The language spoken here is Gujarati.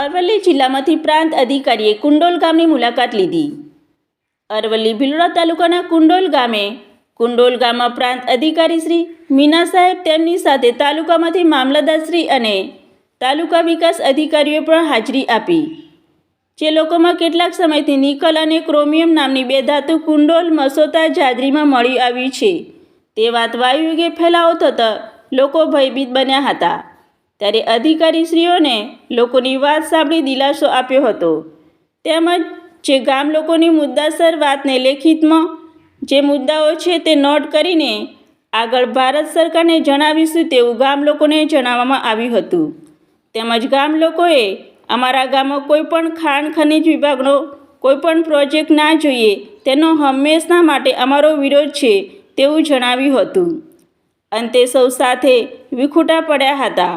અરવલ્લી જિલ્લામાંથી પ્રાંત અધિકારીએ કુંડોલ ગામની મુલાકાત લીધી. અરવલ્લી ભિલોડા તાલુકાના કુંડોલ ગામે કુંડોલ ગામમાં પ્રાંત અધિકારી શ્રી મીના સાહેબ તેમની સાથે તાલુકામાંથી મામલતદારશ્રી અને તાલુકા વિકાસ અધિકારીઓએ પણ હાજરી આપી. જે લોકોમાં કેટલાક સમયથી નિકલ અને ક્રોમિયમ નામની બે ધાતુ કુંડોલ મસોતા જાદરીમાં મળી આવી છે. તે વાત વાયુયુગે ફેલાવો થતાં લોકો ભયભીત બન્યા હતા. ત્યારે અધિકારીશ્રીઓને લોકોની વાત સાંભળી દિલાસો આપ્યો હતો. તેમજ જે ગામ લોકોની મુદ્દાસર વાતને લેખિતમાં જે મુદ્દાઓ છે તે નોટ કરીને આગળ ભારત સરકારને જણાવીશું તેવું ગામ લોકોને જણાવવામાં આવ્યું હતું. તેમજ ગામ લોકોએ અમારા ગામમાં કોઈ પણ ખાણ ખનિજ વિભાગનો કોઈ પણ પ્રોજેક્ટ ના જોઈએ તેનો હંમેશના માટે અમારો વિરોધ છે તેવું જણાવ્યું હતું. અંતે સૌ સાથે વિખૂટા પડ્યા હતા.